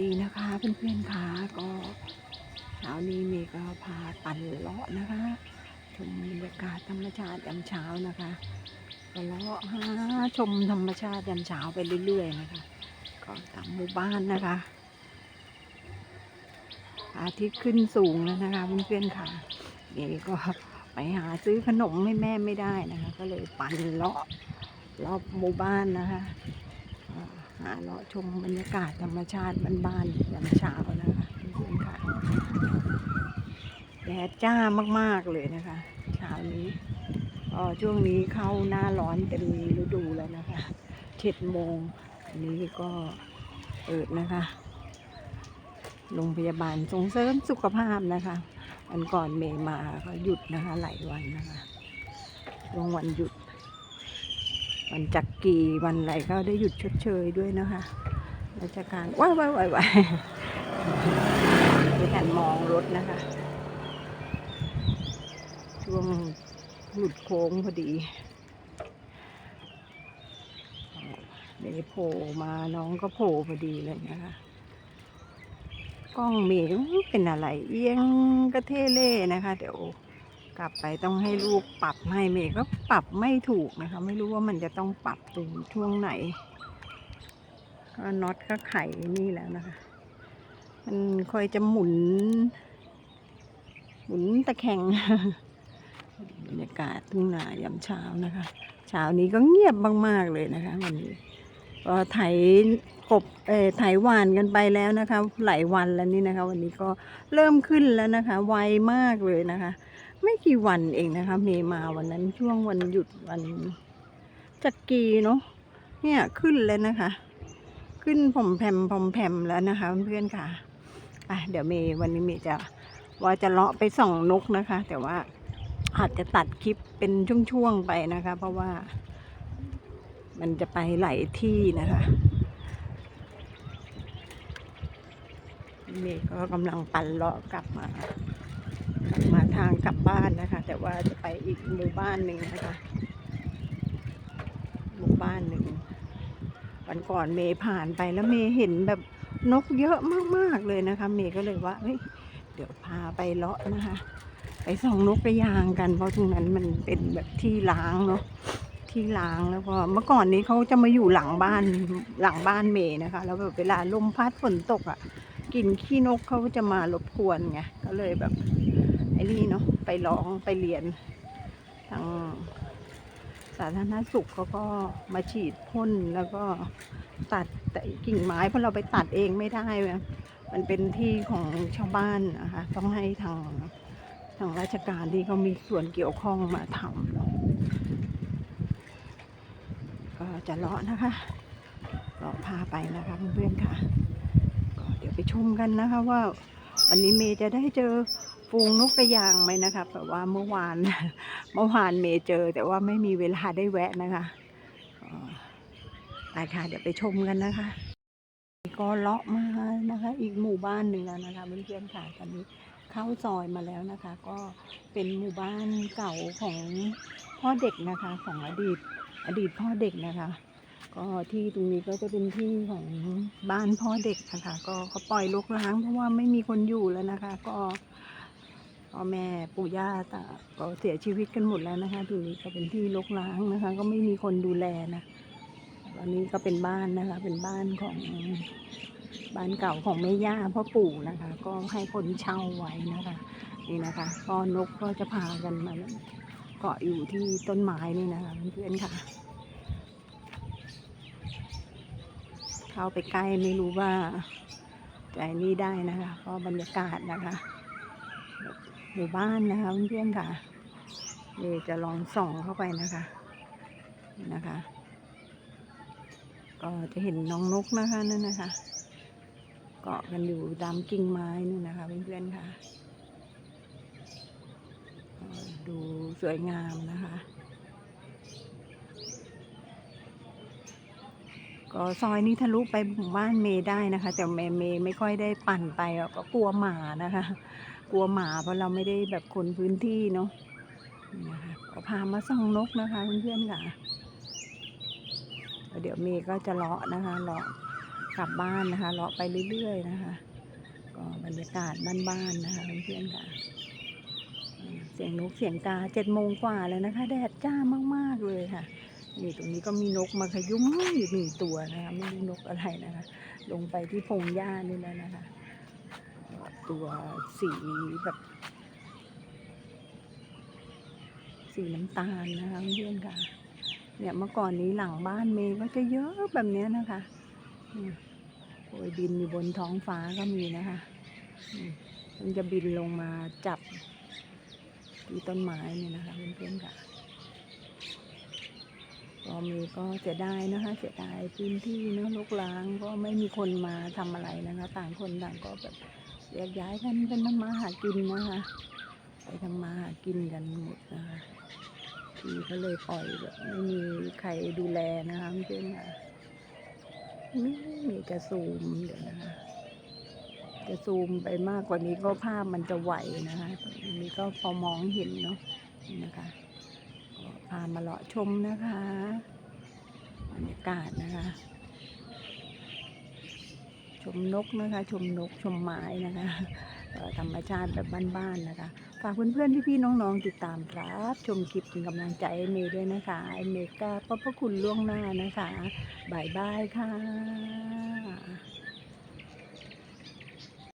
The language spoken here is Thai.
ดีนะคะเพื่อนๆค่ะก็เช้านี้เมย์ก็พาปั่นเลาะนะคะชมบรรยากาศธรรมชาติยามเช้านะคะก็เลาะหาชมธรรมชาติยามเช้าไปเรื่อยๆนะคะก็ตามหมู่บ้านนะคะ อาทิตย์ขึ้นสูงแล้วนะคะเพื่อนๆค่ะเมย์ก็ไปหาซื้อขนมให้แม่ไม่ได้นะคะ ก็เลยปั่นเลาะรอบหมู่บ้านนะคะ อ่าหาเลาะชมบรรยากาศธรรมชาติบ้านๆยามเช้านะคะเพื่อนค่ะแดดจ้ามากๆเลยนะคะเช้านี้ก็ช่วงนี้เข้าหน้าร้อนเต็มฤดูแล้วนะคะเจ็ดโมงอันนี้ก็เปิดนะคะโรงพยาบาลส่งเสริมสุขภาพนะคะวันก่อนเมย์มาก็หยุดนะคะหลายวันนะคะช่วงวันหยุด วันจักรีวันอะไรก็ได้หยุดชดเชยด้วยนะคะราชการว้ายว้ายว้ายว้ายการมองรถนะคะ ช่วงหลุดโค้งพอดีเมย์โผล่มาน้องก็โผล่พอดีเลยนะคะ กล้องเมย์เป็นอะไร เอียงกระเทเล่นะคะ เดี๋ยว กลับไปต้องให้ลูกปรับให้เมย์ก็ปรับไม่ถูกนะคะ ไม่รู้ว่ามันจะต้องปรับตรงช่วงไหน ก็น็อตก็ไขนี่แล้วนะคะ มันคอยจะหมุน หมุนตะแคงบรรยากาศทุ่งนายามเช้านะคะ เช้านี้ก็เงียบมาก ๆ เลยนะคะวันนี้ก็ไถกบเอ่อไถหวานกันไปแล้วนะคะ หลายวันแล้วนี่นะคะ วันนี้ก็เริ่มขึ้นแล้วนะคะ ไวมากเลยนะคะ ไม่กี่วันเองนะคะ เมมาวันนั้นช่วงวันหยุดวันจักรีเนาะเนี่ยขึ้นเลยนะคะ ขึ้นผมแผม ผมแผมแล้วนะคะเพื่อนๆค่ะอะ เดี๋ยวเมย์วันนี้เมย์จะว่าจะเลาะไปส่องนกนะคะ แต่ว่าอาจจะตัดคลิปเป็นช่วงๆไปนะคะ เพราะว่า มันจะไปหลายที่นะคะเมย์ก็กำลังปั่นเลาะกลับมา มาทางกลับบ้านนะคะ แต่ว่าจะไปอีกหมู่บ้านหนึ่งนะคะ หมู่บ้านหนึ่งวันก่อนเมย์ผ่านไปแล้วเมย์เห็นแบบนกเยอะมากๆเลยนะคะ เมย์ก็เลยว่าเฮ้ยเดี๋ยวพาไปเลาะนะคะ ไปส่องนกกระยางกัน เพราะตรงนั้นมันเป็นแบบที่ล้างเนาะที่ล้างแล้วก็เมื่อก่อนนี้เขาจะมาอยู่หลังบ้านหลังบ้านเมย์นะคะ แล้วแบบเวลาลมพัดฝนตกอะ่ะกลิ่นขี้นกเขาจะมารบกวนไงก็เลยแบบ นี่เนาะไปร้องไปเรียนทางสาธารณสุขเขาก็มาฉีดพ่นแล้วก็ตัดแต่กิ่งไม้เพราะเราไปตัดเองไม่ได้อะมันเป็นที่ของชาวบ้านนะคะต้องให้ทางทางราชการที่เขามีส่วนเกี่ยวข้องมาทำเนาะก็จะเลาะนะคะเลาะพาไปนะคะเพื่อนๆค่ะก็เดี๋ยวไปชมกันนะคะว่าวันนี้เมย์จะได้เจอ ฟูงนกกระยางไหมนะคะแบบว่าเมื่อวานเมื่อวานเมเจอ แต่ว่าไม่มีเวลาได้แวะนะคะก็ไปค่ะเดี๋ยวไปชมกันนะคะ ก็เลาะมานะคะ อีกหมู่บ้านหนึ่งแล้วนะคะเพื่อนๆค่ะตอนนี้เข้าซอยมาแล้วนะคะ ก็เป็นหมู่บ้านเก่าของพ่อเด็กนะคะ ของอดีตอดีตพ่อเด็กนะคะ ก็ที่ตรงนี้ก็จะเป็นที่ของบ้านพ่อเด็กนะคะ ก็เขาปล่อยรกร้างเพราะว่าไม่มีคนอยู่แล้วนะคะ ก็ พ่อแม่ปู่ย่าตาก็เสียชีวิตกันหมดแล้วนะคะตรงนี้ก็เป็นที่รกร้างนะคะ ก็ไม่มีคนดูแลนะวันนี้ก็เป็นบ้านนะคะ เป็นบ้านของบ้านเก่าของแม่ย่าพ่อปู่นะคะ ก็ให้คนเช่าไว้นะคะ นี่นะคะก็นกก็จะพากันมาเกาะอยู่ที่ต้นไม้นี่นะคะเพื่อนๆค่ะ เข้าไปใกล้ไม่รู้ว่าใจนี่ได้นะคะ ก็บรรยากาศนะคะ หมู่บ้านนะคะเพื่อนๆค่ะเดี๋ยวจะลองส่องเข้าไปนะคะนะคะ ก็จะเห็นน้องนกนะคะนั่นนะคะเกาะกันอยู่ตามกิ่งไม้นี่นะคะเพื่อนๆค่ะดูสวยงามนะคะ ก็ซอยนี้ทะลุไปหมู่บ้านเมย์ได้นะคะ แต่เมย์เมย์ไม่ค่อยได้ปั่นไปก็กลัวหมานะคะ กลัวหมาเพราะเราไม่ได้แบบคนพื้นที่เนาะนะคะพามาส่องนกนะคะเพื่อนๆค่ะเดี๋ยวเมย์ก็จะเลาะนะคะเลาะกลับบ้านนะคะเลาะไปเรื่อยๆนะคะ ก็บรรยากาศบ้านๆนะคะเพื่อนๆค่ะ เสียงนกเสียงกาเจ็ดโมงกว่าแล้วนะคะ แดดจ้ามากๆเลยค่ะนี่ตรงนี้ก็มีนกมาขยุ้มอยู่หนึ่งตัวนะคะไม่รู้นกอะไรนะคะ ลงไปที่พงหญ้านี่แล้วนะคะ ตัวสีแบบสีน้ำตาลนะคะเพื่อนค่ะ เนี่ยเมื่อก่อนนี้หลังบ้านเมย์ก็จะเยอะแบบนี้นะคะโอยบินอยู่บนท้องฟ้าก็มีนะคะมันจะบินลงมาจับที่ต้นไม้เนี่ยนะคะเพื่อนๆค่ะก็มีก็เสียดายนะคะเสียดายพื้นที่เนอะลกล้างก็ไม่มีคนมาทำอะไรนะคะ ต่างคนต่างก็แบบ แยกย้ายกันเป็นทำมาหากินนะคะไปทำมาหากินกันหมดนะคะทีก็เลยปล่อยแบบไม่มีใครดูแลนะคะเพื่อนค่ะนี่มีจะซูมเดี๋ยวนะคะจะซูมไปมากกว่านี้ก็ภาพมันจะไหวนะคะตรงนี้ก็พอมองเห็นเนาะนะคะพามาเลาะชมนะคะบรรยากาศนะคะ ชมนกนะคะ ชมนกชมไม้นะคะธรรมชาติแบบบ้านๆนะคะ ฝากเพื่อนๆ พี่ๆ น้องๆ ติดตามครับ ชมคลิปเป็นกำลังใจเมย์ด้วยนะคะเมย์กราบขอพระคุณล่วงหน้านะคะบายบายค่ะ